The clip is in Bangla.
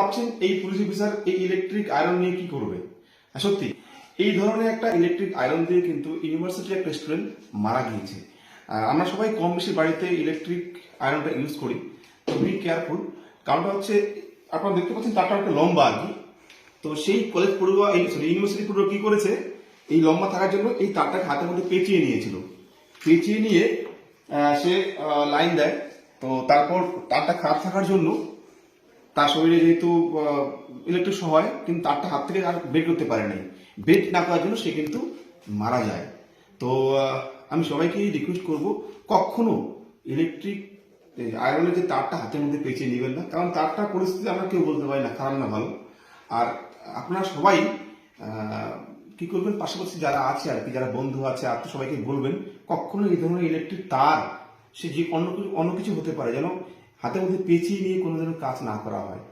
ভাবছেন এই পুলিশ অফিসার এই ইলেকট্রিক আয়রন নিয়ে কি করবে? আর সত্যি, এই ধরনের একটা ইলেকট্রিক আয়রন দিয়ে কিন্তু ইউনিভার্সিটির একটা স্টুডেন্ট মারা গিয়েছে। আমরা সবাই কম বেশি বাড়িতে ইলেকট্রিক আয়রনটা ইউজ করি, তো বি কেয়ারফুল কারণটা হচ্ছে, আপনারা দেখতে পাচ্ছেন তারটা একটা লম্বা আর কি। তো সেই কলেজ পড়ুয়া, এই সরি ইউনিভার্সিটি পড়ুয়া কি করেছে? এই লম্বা থাকার জন্য এই তারটাকে হাতের মধ্যে পেঁচিয়ে নিয়েছিল। পেঁচিয়ে নিয়ে সে লাইন দেয়, তো তারপর তারটা খারাপ থাকার জন্য তার শরীরে যেহেতু ইলেকট্রিক হয়, কিন্তু তারটা হাত থেকে আর বের করতে পারে নাই। বের না করার জন্য সে কিন্তু মারা যায়। তো আমি সবাইকে রিকোয়েস্ট করব, কখনো ইলেকট্রিক আয়রনের যে তারটা হাতের মধ্যে পেঁচিয়ে নেবেন না, কারণ তারটা পরিস্থিতি আমরা কেউ বলতে পারি না, খারাপ না, ভালো। আর আপনারা সবাই কি করবেন, পাশাপাশি যারা আছে আর কি, যারা বন্ধু আছে আত্মীয় সবাইকে বলবেন, কখনো এই ধরনের ইলেকট্রিক তার, সে যে অন্য কিছু অন্য কিছু হতে পারে, যেন হাতের মধ্যে পেঁচিয়ে নিয়ে কোনো যেন কাজ না করা হয়।